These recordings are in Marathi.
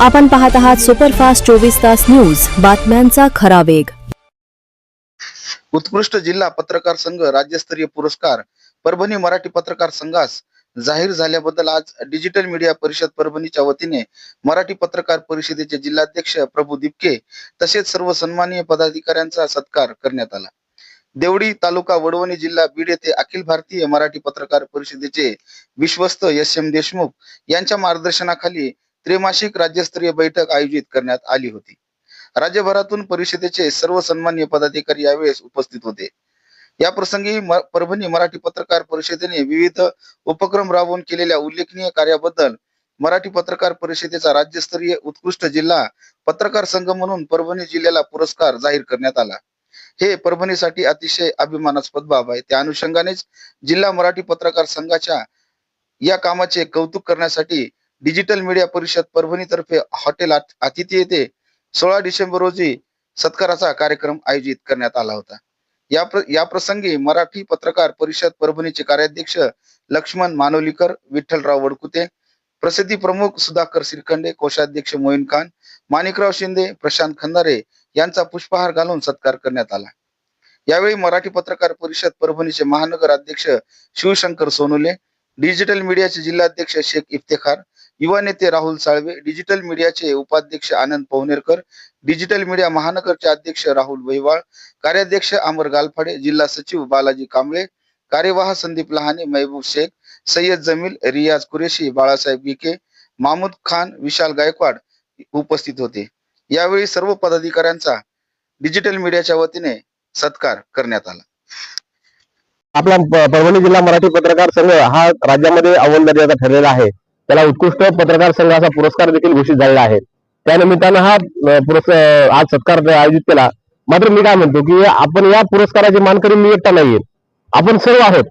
आपण पाहत आहात सुपरफास्ट चोवीस तास न्यूज. बातम्यांचा खरा वेग. उत्कृष्ट जिल्हा पत्रकार संघ राज्यस्तरीय पुरस्कार परभणी मराठी पत्रकार संघास जाहीर झाल्याबद्दल आज डिजिटल मीडिया परिषद परभणीच्या वतीने मराठी पत्रकार परिषदेचे जिल्हाध्यक्ष प्रभू दिपके तसेच सर्व सन्माननीय पदाधिकाऱ्यांचा सत्कार करण्यात आला. देवडी तालुका वडवणी जिल्हा बीड येथे अखिल भारतीय मराठी पत्रकार परिषदेचे विश्वस्त एस एम देशमुख यांच्या मार्गदर्शनाखाली त्रैमासिक राज्यस्तरीय बैठक आयोजित करण्यात आली होती. राज्यभरातून परिषदेचे सर्व सन्मान्य पदाधिकारी यावेळेस उपस्थित होते. या प्रसंगी परभणी मराठी पत्रकार परिषदेने विविध उपक्रम राबवून केलेल्या उल्लेखनीय कार्याबद्दल मराठी पत्रकार परिषदेचा राज्यस्तरीय उत्कृष्ट जिल्हा पत्रकार संघ म्हणून परभणी जिल्ह्याला पुरस्कार जाहीर करण्यात आला. हे परभणीसाठी अतिशय अभिमानास्पद बाब आहे. त्या अनुषंगानेच जिल्हा मराठी पत्रकार संघाच्या या कामाचे कौतुक करण्यासाठी डिजिटल मीडिया परिषद परभणीतर्फे हॉटेल अतिथी येथे सोळा डिसेंबर रोजी सत्काराचा कार्यक्रम आयोजित करण्यात आला होता. या प्र या प्रसंगी मराठी पत्रकार परिषद परभणीचे कार्याध्यक्ष लक्ष्मण मानवलीकर विठ्ठलराव वडकुते प्रसिद्धी प्रमुख सुधाकर श्रीखंडे कोषाध्यक्ष मोईन खान माणिकराव शिंदे प्रशांत खंदारे यांचा पुष्पहार घालून सत्कार करण्यात आला. यावेळी मराठी पत्रकार परिषद परभणीचे महानगर अध्यक्ष शिवशंकर सोनुले डिजिटल मीडियाचे जिल्हाध्यक्ष शेख इफ्तेखार युवा नेते राहुल साळवे डिजिटल मीडियाचे उपाध्यक्ष आनंद पवनेरकर डिजिटल मीडिया महानगरचे अध्यक्ष राहुल वहिवाळ कार्याध्यक्ष अमर गालफाडे जिल्हा सचिव बालाजी कांबळे कार्यवाह संदीप लहाने महबूब शेख सय्यद जमील रियाज कुरेशी बाळासाहेब गिके mahmud खान विशाल गायकवाड उपस्थित होते. यावेळी सर्व पदाधिकाऱ्यांचा डिजिटल मीडियाच्या वतीने सत्कार करण्यात आला. आपला परभणी जिल्हा मराठी पत्रकार संघ हा राज्यामध्ये अव्वल दर्जाचा ठरलेला आहे. त्याला उत्कृष्ट पत्रकार संघ असा पुरस्कार देखील घोषित झालेला आहे. त्यानिमित्तानं हा पुरस्कार आज सत्कार आयोजित केला. मात्र मी काय म्हणतो की आपण या पुरस्काराचे मानकरी मी एकटा नाहीये. आपण सर्व आहोत.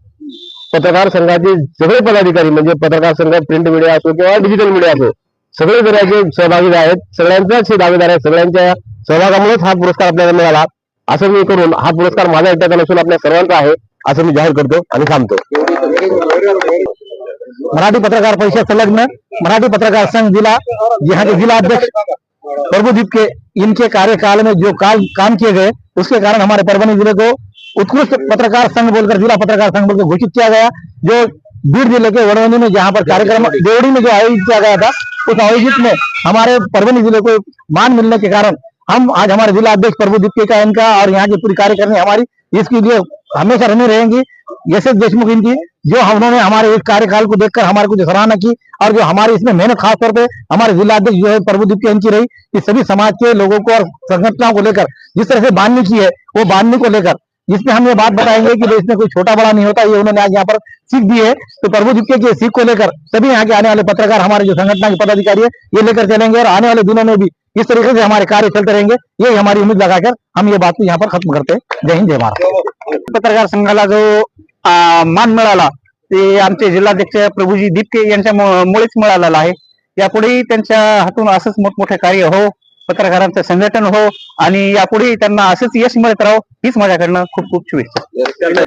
पत्रकार संघाचे सगळे पदाधिकारी म्हणजे पत्रकार संघ प्रिंट मीडिया असो किंवा डिजिटल मीडिया असो सगळे जर सहभागी आहेत सगळ्यांचाच हे दावेदार आहेत सगळ्यांच्या सहभागामुळेच हा पुरस्कार आपल्याला मिळाला. असं मी करून हा पुरस्कार माझ्या एकट्याचा नसून आपल्या सर्वांचा आहे असं मी जाहीर करतो आणि थांबतो. मराठी पत्रकार परिषद संलग्न मराठी पत्रकार संघ जिला, यहाँ के जिला अध्यक्ष प्रभुदीप के, इनके कार्यकाल में जो काल, काम किए गए, उसके कारण हमारे परभनी ज़िले को उत्कृष्ट पत्रकार संघ बोलकर, जिला पत्रकार संघ बोलकर घोषित किया गया। जो बीड ज़िले के वड़वनी में जहाँ पर कार्यक्रम, देवड़ी में जो आयोजित किया गया था, उस आयोजित में हमारे परभनी ज़िले को मान मिलने के कारण हम आज हमारे जिला अध्यक्ष प्रभुदीप के का, इनका और यहाँ की पूरी कार्यकारिणी हमारी, इसके लिए हमेशा रहने रहेंगी। यशस देशमुख इनकी जो उन्होंने हमारे इस कार्यकाल को देखकर हमारे को जो सराहना की और जो हमारी इसमें मेहनत खास तौर पे हमारे जिला अध्यक्ष जो है प्रभुदीप की इनकी रही कि सभी समाज के लोगों को और संगठनों को लेकर, जिस तरह से बांधने की है, वो बांधने को लेकर, जिसमें हम ये बात बताएँगे कि इसमें कोई छोटा बड़ा नहीं होता, ये उन्होंने आज यहाँ पर सीख दी है। तो प्रभुदीप के, की सीख को लेकर सभी यहाँ के आने वाले पत्रकार, हमारे जो संगठन के पदाधिकारी है, ये लेकर चलेंगे और आने वाले दिनों में भी इस तरीके से हमारे कार्य चलते रहेंगे। यही हमारी उम्मीद लगाकर हम ये बात को यहाँ पर खत्म करते हैं। जय हिंद, जय महाराष्ट्र पत्रकार संघाला जो मान मिळाला. ते आमचे जिल्हाध्यक्ष प्रभूजी दिपके यांच्या मुळेच मिळालेला आहे. यापुढेही त्यांच्या हातून असंच मोठमोठे कार्य हो पत्रकारांचं संघटन हो आणि यापुढेही त्यांना असंच यश मिळत राहो हीच माझ्याकडनं खूप खूप शुभेच्छा.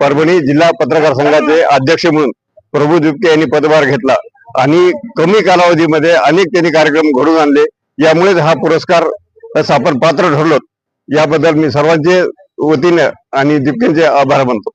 परभणी जिल्हा पत्रकार संघाचे अध्यक्ष म्हणून प्रभू दिपके यांनी पदभार घेतला आणि कमी कालावधीमध्ये अनेक त्यांनी कार्यक्रम घडून आणले. यामुळेच हा पुरस्कार आपण पात्र ठरलो याबद्दल मी सर्वांचे वतीने आणि दिपकेंचे आभार मानतो.